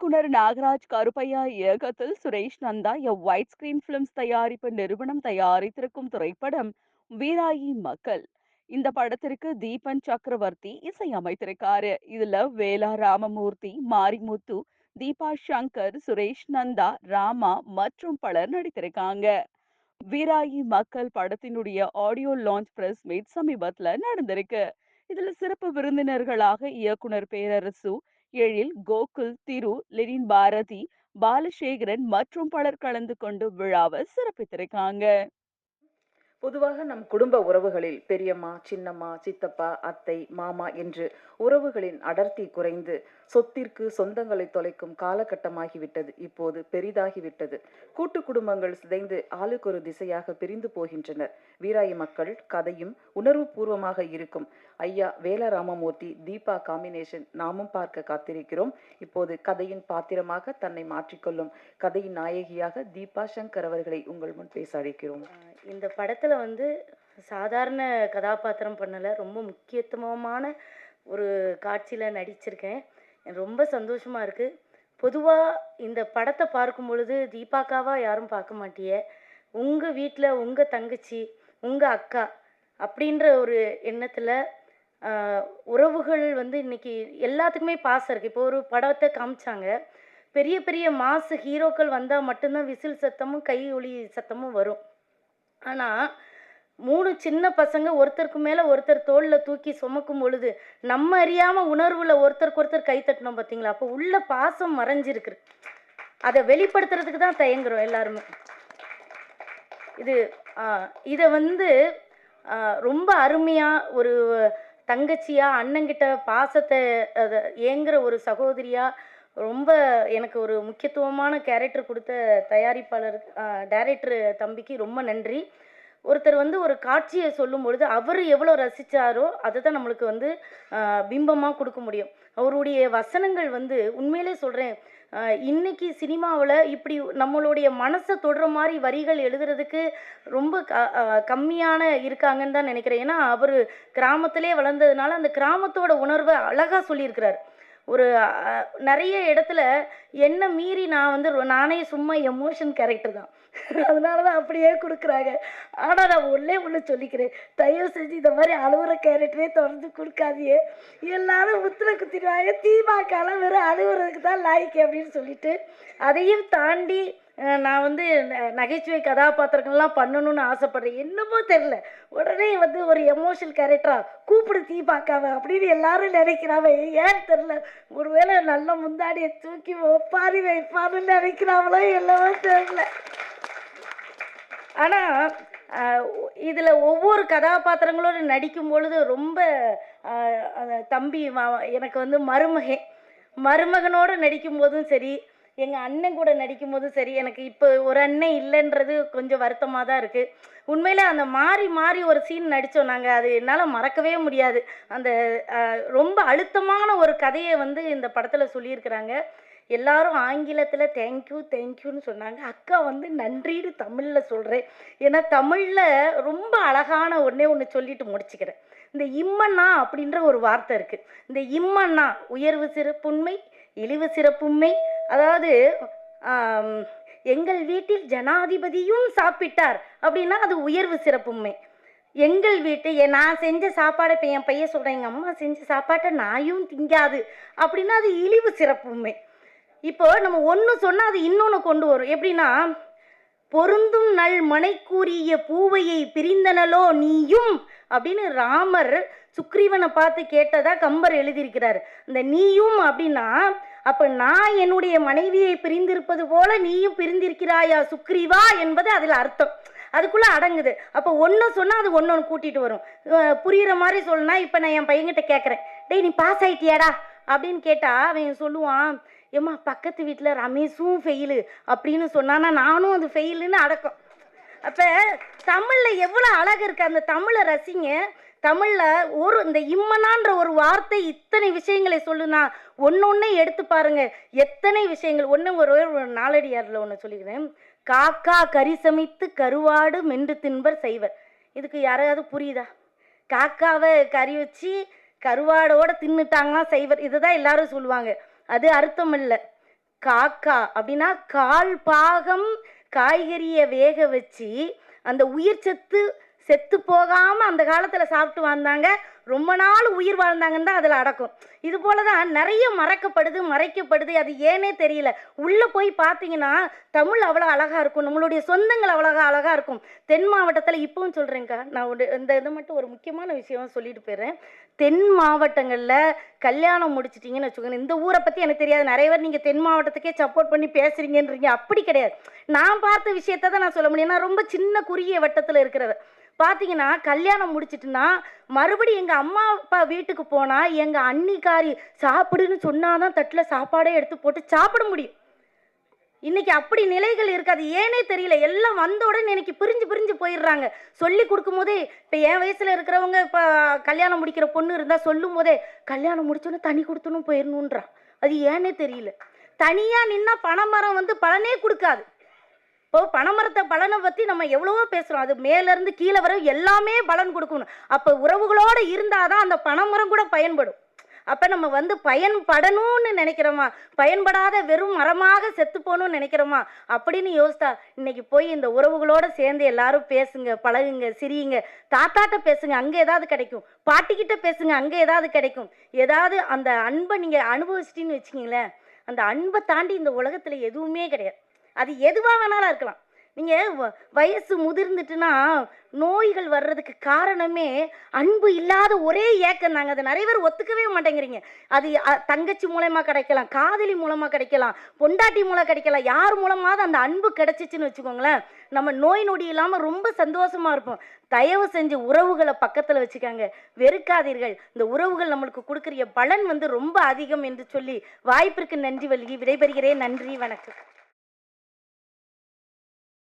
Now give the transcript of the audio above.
இயக்குனர் நாகராஜ் கருப்பையா இயக்கத்தில் Suresh Nanda a white screen films தயாரிப்பு நிறுவனம் தயாரித்திருக்கும் திரைப்படம் வீராயி மக்கள். இந்த படத்திற்கு தீபன் சக்கரவர்த்தி இசையமைத்திருக்காரு. இதுல வேலா ராமமூர்த்தி மாரிமுத்து தீபா சங்கர் சுரேஷ் நந்தா ராமா மற்றும் பலர் நடித்திருக்காங்க. வீராயி மக்கள் படத்தினுடைய ஆடியோ லான்ச் பிரஸ் மீட் சமீபத்துல நடந்திருக்கு. இதுல சிறப்பு விருந்தினர்களாக இயக்குனர் பேரரசு எழில் கோகுல் திரு லெனின் பாரதி பாலசேகரன் மற்றும் பலர் கலந்து கொண்டு விழாவை சிறப்பித்திருக்காங்க. பொதுவாக நம் குடும்ப உறவுகளில் பெரியம்மா சின்னம்மா சித்தப்பா அத்தை மாமா என்று உறவுகளின் அடர்த்தி குறைந்து சொத்திற்கு சொந்தங்களை தொலைக்கும் காலகட்டமாகிவிட்டது. இப்போது பெரிதாகிவிட்டது. கூட்டு குடும்பங்கள் சிதைந்து ஆளுக்கு ஒரு திசையாக பிரிந்து போகின்றனர். வீராயி மக்கள் கதையும் உணர்வு பூர்வமாக இருக்கும். ஐயா வேலராமமூர்த்தி தீபா காம்பினேஷன் நாமும் பார்க்க காத்திருக்கிறோம். இப்போது கதையின் பாத்திரமாக தன்னை மாற்றிக்கொள்ளும் கதையின் நாயகியாக தீபா சங்கர் அவர்களை உங்கள் முன் பேச அழைக்கிறோம். இந்த படத்தில் வந்து சாதாரண கதாபாத்திரம் பண்ணலை ரொம்ப முக்கியத்துவமான ஒரு காட்சியில் நடிச்சிருக்கேன். ரொம்ப சந்தோஷமாக இருக்குது பொதுவாக இந்த படத்தை பார்க்கும் பொழுது தீபாக்காவாக யாரும் பார்க்க மாட்டிய. உங்கள் வீட்டில் உங்கள் தங்கச்சி உங்கள் அக்கா அப்படின்ற ஒரு எண்ணத்தில் உறவுகள் வந்து இன்னைக்கு எல்லாத்துக்குமே பாசம் இருக்குது இப்போ ஒரு படத்தை காமிச்சாங்க. பெரிய பெரிய மாசு ஹீரோக்கள் வந்தால் மட்டும்தான் விசில் சத்தமும் கை ஒளி சத்தமும் வரும். ஆனால் மூணு சின்ன பசங்க ஒருத்தருக்கு மேலே ஒருத்தர் தோளில் தூக்கி சுமக்கும் பொழுது நம்ம அறியாமல் உணர்வில் ஒருத்தருக்கு ஒருத்தர் கை தட்டினோம் பார்த்தீங்களா அப்போ உள்ள பாசம் மறைஞ்சிருக்கு. அதை வெளிப்படுத்துறதுக்கு தான் தயங்குறோம் எல்லாருமே. இது இதை வந்து ரொம்ப அருமையாக ஒரு தங்கச்சியா அண்ணங்கிட்ட பாசத்தை அதை ஏங்குற ஒரு சகோதரியா ரொம்ப எனக்கு ஒரு முக்கியத்துவமான கேரக்டர் கொடுத்த தயாரிப்பாளர் டைரக்டர் தம்பிக்கு ரொம்ப நன்றி. ஒருத்தர் வந்து ஒரு காட்சியை சொல்லும் பொழுது அவர் எவ்வளோ ரசித்தாரோ அதை தான் நம்மளுக்கு வந்து பிம்பமாக கொடுக்க முடியும். அவருடைய வசனங்கள் வந்து உண்மையிலே சொல்கிறேன் இன்னைக்கு சினிமாவில் இப்படி நம்மளுடைய மனசை தொடுற மாதிரி வரிகள் எழுதுறதுக்கு ரொம்ப க கம்மியான இருக்காங்கன்னு தான் நினைக்கிறேன். ஏன்னா அவர் கிராமத்திலே வளர்ந்ததுனால அந்த கிராமத்தோட உணர்வை அழகாக சொல்லியிருக்கிறார். ஒரு நிறைய இடத்துல என்ன மீறி நான் வந்து நானே சும்மா எமோஷன் கேரக்டர் தான். அதனால தான் அப்படியே கொடுக்குறாங்க. ஆனால் நான் உள்ளே உள்ள சொல்லிக்கிறேன். தயவு செஞ்சு இந்த மாதிரி அழுகுற கேரக்டரே தொடர்ந்து கொடுக்காதியே எல்லாரும் முத்திர குத்திடுவாங்க. தீபாக்கால வெறும் அழுகுறதுக்கு தான் லாய்க்கு அப்படின்னு சொல்லிட்டு அதையும் தாண்டி நான் வந்து ந- நகைச்சுவை கதாபாத்திரங்கள்லாம் பண்ணணும்னு ஆசைப்படுறேன். என்னமோ தெரில உடனே வந்து ஒரு எமோஷனல் கேரக்டராக கூப்பிடு தீ பார்க்காம அப்படின்னு எல்லாரும் நினைக்கிறாவே ஏன் தெரில ஒருவேளை நல்ல முந்தாடியை தூக்கி ஒப்பாரி வைப்பான்னு நினைக்கிறாங்களோ என்னவோ தெரில ஆனால் இதில் ஒவ்வொரு கதாபாத்திரங்களோடு நடிக்கும் பொழுது ரொம்ப அந்த தம்பி எனக்கு வந்து மருமகன். மருமகனோடு நடிக்கும் போதும் சரி எங்கள் அண்ணன் கூட நடிக்கும் போதும் சரி எனக்கு இப்போ ஒரு அண்ணன் இல்லைன்றது கொஞ்சம் வருத்தமாக தான் இருக்குது உண்மையில் அந்த மாறி மாறி ஒரு சீன் நடித்தோம் நாங்கள் அது என்னால் மறக்கவே முடியாது. அந்த ரொம்ப அழுத்தமான ஒரு கதையை வந்து இந்த படத்தில் சொல்லியிருக்கிறாங்க. எல்லாரும் ஆங்கிலத்தில் தேங்க்யூ தேங்க்யூன்னு சொன்னாங்க. அக்கா வந்து நன்றின்னு தமிழில் சொல்கிறேன் ஏன்னா தமிழில் ரொம்ப அழகான ஒன்றே ஒன்று சொல்லிட்டு முடிச்சுக்கிறேன். இந்த இம்மண்ணா அப்படின்ற ஒரு வார்த்தை இருக்குது இந்த இம்மண்ணா உயர்வு சிறப்புண்மை இழிவு சிறப்புண்மை அதாவது எங்கள் வீட்டில் ஜனாதிபதியும் சாப்பிட்டார் அப்படின்னா அது உயர்வு சிறப்புமே எங்கள் வீட்டு நான் செஞ்ச சாப்பாடை இப்போ என் பையன் சொல்கிறேன் எங்கள் அம்மா செஞ்ச சாப்பாட்டை நாயும் திங்காது அப்படின்னா அது இழிவு சிறப்புமே இப்போ நம்ம ஒன்று சொன்னால் அது இன்னொன்று கொண்டு வரும். எப்படின்னா பொருந்தும் நல் மனைக்கூறிய பூவையை பிரிந்தனலோ நீயும் அப்படின்னு ராமர் சுக்ரீவனை பார்த்து கேட்டதா கம்பர் எழுதியிருக்கிறார். இந்த நீயும் அப்படின்னா அப்ப நான் என்னுடைய மனைவியை பிரிந்திருப்பது போல நீயும் பிரிந்திருக்கிறாயா சுக்ரீவா என்பது அதில் அர்த்தம். அதுக்குள்ள அடங்குது. அப்போ ஒன்று சொன்னால் அது ஒன்று ஒன்று கூட்டிட்டு வரும். புரியுற மாதிரி சொல்லுனா இப்போ நான் என் பையன்கிட்ட கேட்குறேன் டேய் நீ பாஸ் ஆயிட்டியாடா? அப்படின்னு கேட்டா அவன் சொல்லுவான் ஏம்மா பக்கத்து வீட்டில் ரமேஷும் ஃபெயிலு அப்படின்னு சொன்னானா நானும் அது ஃபெயிலுன்னு அடக்கம். அப்போ தமிழில் எவ்வளோ அழகு இருக்கு. அந்த தமிழை ரசிங்க தமிழில் ஒரு இந்த இம்மனான்ற ஒரு வார்த்தை இத்தனை விஷயங்களை சொல்லுனா ஒன்றே எடுத்து பாருங்க. எத்தனை விஷயங்கள் ஒன்று ஒரு ஒரு நாலடியாரில் ஒன்று சொல்லிக்கிறேன். காக்கா கறி சமைத்து கருவாடு மென்று தின்பர் செய்வர். இதுக்கு யாராவது புரியுதா? காக்காவை கறி வச்சு கருவாடோட தின்னுட்டாங்கன்னா செய்வர். இதுதான் எல்லாரும் சொல்லுவாங்க. அது அர்த்தம் இல்லை. காக்கா அப்படின்னா கால் பாகம் காய்கறியை வேக வச்சு அந்த உயிர் சத்து செத்து போகாமல் அந்த காலத்தில் சாப்பிட்டு வந்தாங்க ரொம்ப நாள் உயிர் வாழ்ந்தாங்கன்னு தான் அதில் அடக்கும். இது போல தான் நிறைய மறக்கப்படுது மறைக்கப்படுது. அது ஏனே தெரியல. உள்ளே போய் பார்த்தீங்கன்னா தமிழ் அவ்வளோ அழகாக இருக்கும். நம்மளுடைய சொந்தங்கள் அவ்வளோ அழகாக இருக்கும். தென் மாவட்டத்தில் இப்பவும் சொல்கிறேங்க்கா நான் ஒரு இந்த இதை மட்டும் ஒரு முக்கியமான விஷயம் சொல்லிட்டு போயிடுறேன். தென் மாவட்டங்களில் கல்யாணம் முடிச்சிட்டிங்கன்னு வச்சுக்கோங்க. இந்த ஊரை பற்றி எனக்கு தெரியாது. நிறைய பேர் நீங்கள் தென் மாவட்டத்துக்கே சப்போர்ட் பண்ணி பேசுகிறீங்கன்றீங்க அப்படி கிடையாது. நான் பார்த்த விஷயத்தை தான் நான் சொல்ல முடியும். நான் ரொம்ப சின்ன குறுகிய வட்டத்தில் இருக்கிறவர் பார்த்தீங்கன்னா கல்யாணம் முடிச்சிட்டுனா மறுபடியும் எங்கள் அம்மா அப்பா வீட்டுக்கு போனால் எங்கள் அன்னிக்காரி சாப்பிடுன்னு சொன்னால் தான் தட்டில் சாப்பாடே எடுத்து போட்டு சாப்பிட முடியும். இன்னைக்கு அப்படி நிலைகள் இருக்காது ஏனே தெரியல. எல்லாம் வந்த உடனே இன்னைக்கு பிரிஞ்சு பிரிஞ்சு போயிடுறாங்க. சொல்லி கொடுக்கும் போதே இப்போ என் வயசில் இருக்கிறவங்க இப்போ கல்யாணம் முடிக்கிற பொண்ணு இருந்தால் சொல்லும் போதே கல்யாணம் முடிச்சோன்னு தனி கொடுத்தணும் போயிடணுன்றான் அது ஏனே தெரியல. தனியாக நின்னா பணமரம் வந்து பலனே கொடுக்காது. இப்போ பனைமரத்தை பலனை பற்றி நம்ம எவ்வளவோ பேசுகிறோம் அது மேலேருந்து கீழே வர எல்லாமே பலன் கொடுக்கணும். அப்போ உறவுகளோடு இருந்தால் தான் அந்த பனைமரம் கூட பயன்படும். அப்போ நம்ம வந்து பயன்படணும்னு நினைக்கிறோமா? பயன்படாத வெறும் மரமாக செத்து போகணும்னு நினைக்கிறோமா? அப்படின்னு யோசித்தா இன்னைக்கு போய் இந்த உறவுகளோடு சேர்ந்து எல்லாரும் பேசுங்க பழகுங்க சிரியுங்க. தாத்தாட்ட பேசுங்க அங்கே ஏதாவது கிடைக்கும். பாட்டிக்கிட்ட பேசுங்க அங்கே ஏதாவது கிடைக்கும். ஏதாவது அந்த அன்பை நீங்கள் அனுபவிச்சிட்டின்னு வச்சுக்கிங்களேன் அந்த அன்பை தாண்டி இந்த உலகத்தில் எதுவுமே கிடையாது. அது எதுவாக வேணாலும் இருக்கலாம். நீங்கள் வயசு முதிர்ந்துட்டுனா நோய்கள் வர்றதுக்கு காரணமே அன்பு இல்லாத ஒரே ஏக்கம் தாங்க. அதை நிறைய பேர் ஒத்துக்கவே மாட்டேங்கிறீங்க. அது தங்கச்சி மூலயமா கிடைக்கலாம் காதலி மூலமாக கிடைக்கலாம் பொண்டாட்டி மூலம் கிடைக்கலாம் யார் மூலமாவது அந்த அன்பு கிடைச்சிச்சுன்னு வச்சுக்கோங்களேன் நம்ம நோய் நொடி இல்லாமல் ரொம்ப சந்தோஷமாக இருப்போம். தயவு செஞ்சு உறவுகளை பக்கத்தில் வச்சுக்காங்க. வெறுக்காதீர்கள். இந்த உறவுகள் நம்மளுக்கு கொடுக்குற பலன் வந்து ரொம்ப அதிகம் என்று சொல்லி வாய்ப்பிற்கு நன்றி வல்கி விடைபெறுகிறேன். நன்றி வணக்கம்.